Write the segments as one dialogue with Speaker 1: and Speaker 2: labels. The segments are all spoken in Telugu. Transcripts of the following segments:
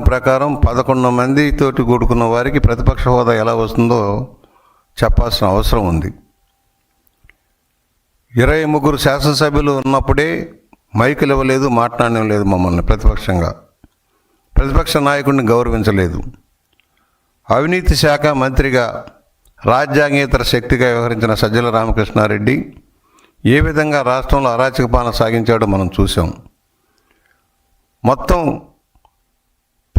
Speaker 1: ప్రకారం పదకొండు మంది తోటి కూడుకున్న వారికి ప్రతిపక్ష హోదా ఎలా వస్తుందో చెప్పాల్సిన అవసరం ఉంది. ఇరవై ముగ్గురు శాసనసభ్యులు ఉన్నప్పుడే మైకులు ఇవ్వలేదు మాట్లాడడం లేదు మమ్మల్ని ప్రతిపక్షంగా. ప్రతిపక్ష నాయకుడిని గౌరవించలేదు. అవినీతి శాఖ మంత్రిగా రాజ్యాంగేతర శక్తిగా వ్యవహరించిన సజ్జల రామకృష్ణారెడ్డి ఏ విధంగా రాష్ట్రంలో అరాచక పాలన సాగించాడో మనం చూసాం మొత్తం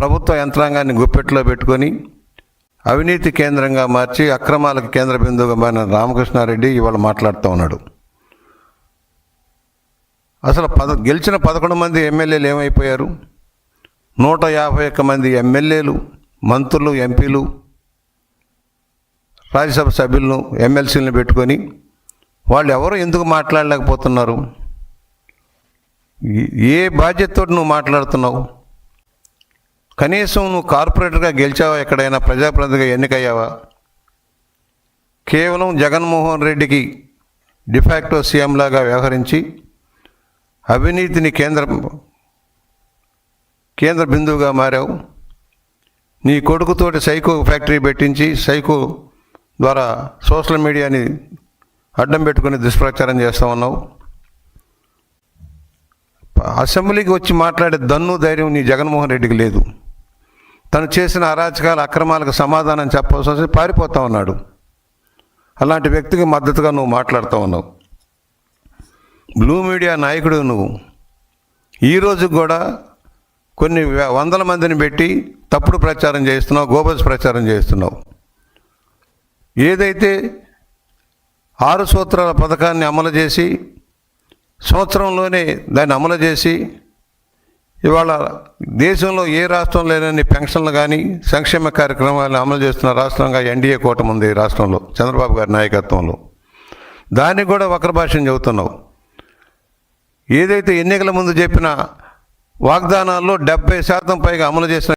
Speaker 1: ప్రభుత్వ యంత్రాంగాన్ని గుప్పెట్లో పెట్టుకొని అవినీతి కేంద్రంగా మార్చి అక్రమాలకు కేంద్ర బిందువుగా మారిన రామకృష్ణారెడ్డి ఇవాళ మాట్లాడుతూ ఉన్నాడు. అసలు పద గెలిచిన పదకొండు మంది ఎమ్మెల్యేలు ఏమైపోయారు? నూట యాభై ఒక్క మంది ఎమ్మెల్యేలు మంత్రులు ఎంపీలు రాజ్యసభ సభ్యులను ఎమ్మెల్సీలను పెట్టుకొని వాళ్ళు ఎవరు ఎందుకు మాట్లాడలేకపోతున్నారు? ఏ- ఏ బాధ్యతతో నువ్వు మాట్లాడుతున్నావు? కనీసం నువ్వు కార్పొరేటర్గా గెలిచావా? ఎక్కడైనా ప్రజాప్రతినిధిగా ఎన్నికయ్యావా? కేవలం జగన్మోహన్ రెడ్డికి డిఫాక్టో సీఎం లాగా వ్యవహరించి అవినీతిని కేంద్ర కేంద్ర బిందువుగా మారావు. నీ కొడుకుతోటి సైకో ఫ్యాక్టరీ పెట్టించి సైకో ద్వారా సోషల్ మీడియాని అడ్డం పెట్టుకుని దుష్ప్రచారం చేస్తూ ఉన్నావు. అసెంబ్లీకి వచ్చి మాట్లాడే దన్ను ధైర్యం నీ జగన్మోహన్ రెడ్డికి లేదు. తను చేసిన అరాచకాల అక్రమాలకు సమాధానం చెప్పవలసి వస్తే పారిపోతా ఉన్నాడు. అలాంటి వ్యక్తికి మద్దతుగా నువ్వు మాట్లాడుతూ ఉన్నావు. బ్లూ మీడియా నాయకుడు నువ్వు. ఈరోజు కూడా కొన్ని వందల మందిని పెట్టి తప్పుడు ప్రచారం చేస్తున్నావు గోబల్స్ ప్రచారం చేస్తున్నావు. ఏదైతే ఆరు సూత్రాల పథకాన్ని అమలు చేసి సంవత్సరంలోనే దాన్ని అమలు చేసి ఇవాళ దేశంలో ఏ రాష్ట్రం లేనన్ని పెన్షన్లు కానీ సంక్షేమ కార్యక్రమాలను అమలు చేస్తున్న రాష్ట్రంగా ఎన్డీఏ కూటమి ఉంది ఈ రాష్ట్రంలో చంద్రబాబు గారి నాయకత్వంలో. దానికి కూడా వక్ర భాషను చెబుతున్నావు. ఏదైతే ఎన్నికల ముందు చెప్పిన వాగ్దానాల్లో డెబ్బై శాతం పైగా అమలు చేసిన